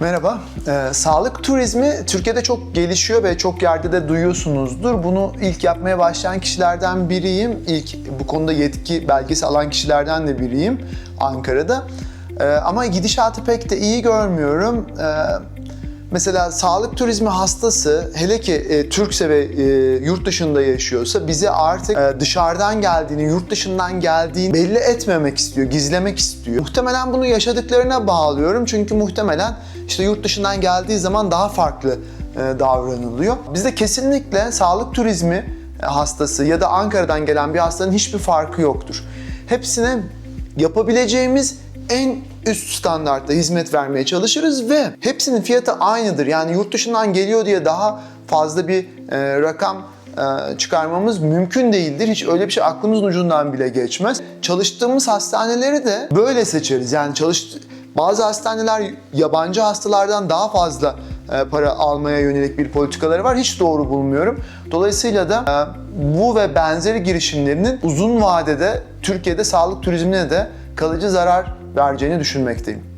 Merhaba. Ee, sağlık turizmi Türkiye'de çok gelişiyor ve çok yerde de duyuyorsunuzdur. Bunu ilk yapmaya başlayan kişilerden biriyim. İlk bu konuda yetki belgesi alan kişilerden de biriyim Ankara'da. Ee, ama gidişatı pek de iyi görmüyorum. Ee, Mesela sağlık turizmi hastası hele ki e, Türkse ve e, yurt dışında yaşıyorsa bize artık e, dışarıdan geldiğini, yurt dışından geldiğini belli etmemek istiyor, gizlemek istiyor. Muhtemelen bunu yaşadıklarına bağlıyorum çünkü muhtemelen işte yurt dışından geldiği zaman daha farklı e, davranılıyor. Bizde kesinlikle sağlık turizmi e, hastası ya da Ankara'dan gelen bir hastanın hiçbir farkı yoktur. Hepsine yapabileceğimiz en üst standartta hizmet vermeye çalışırız ve hepsinin fiyatı aynıdır. Yani yurt dışından geliyor diye daha fazla bir e, rakam e, çıkarmamız mümkün değildir. Hiç öyle bir şey aklımızın ucundan bile geçmez. Çalıştığımız hastaneleri de böyle seçeriz. Yani çalış bazı hastaneler yabancı hastalardan daha fazla e, para almaya yönelik bir politikaları var. Hiç doğru bulmuyorum. Dolayısıyla da e, bu ve benzeri girişimlerinin uzun vadede Türkiye'de sağlık turizmine de kalıcı zarar vereceğini düşünmekteyim.